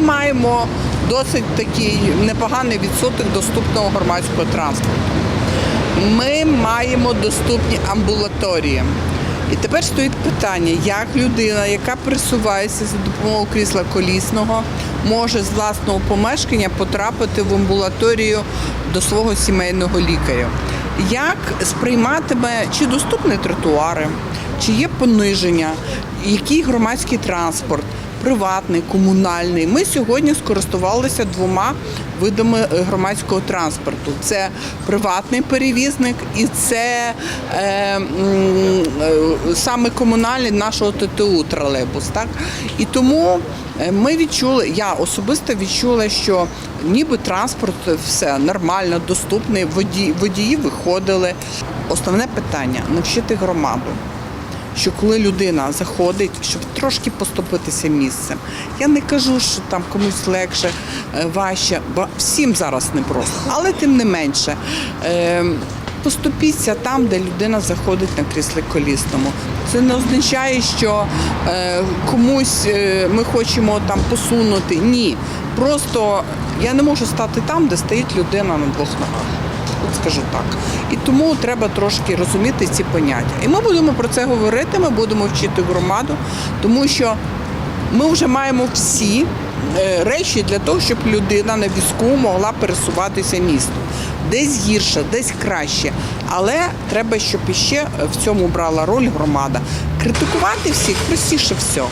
маємо досить такий непоганий відсоток доступного громадського транспорту. Ми маємо доступні амбулаторії. І тепер стоїть питання, як людина, яка пересувається за допомогою крісла колісного, може з власного помешкання потрапити в амбулаторію до свого сімейного лікаря. Як сприйматиме чи доступні тротуари, чи є пониження, який громадський транспорт, приватний, комунальний. Ми сьогодні скористувалися двома видами е, громадського транспорту: це приватний перевізник і це е, е, саме комунальний нашого ТТУ тролейбус. Так? І тому е, ми відчули, я особисто відчула, що ніби транспорт все нормально, доступний, водії, водії виходили. Основне питання навчити громаду що коли людина заходить, щоб трошки поступитися місцем. Я не кажу, що там комусь легше, е, важче, бо всім зараз непросто, але тим не менше. е, Поступіться там, де людина заходить на кріслі колісному. Це не означає, що е, комусь е, ми хочемо там посунути. Ні. Просто я не можу стати там, де стоїть людина на двох ногах. От скажу так. І тому треба трошки розуміти ці поняття. І ми будемо про це говорити, ми будемо вчити громаду, тому що ми вже маємо всі е, речі для того, щоб людина на візку могла пересуватися містом. Десь гірше, десь краще. Але треба, щоб іще в цьому брала роль громада. Критикувати всіх простіше всього.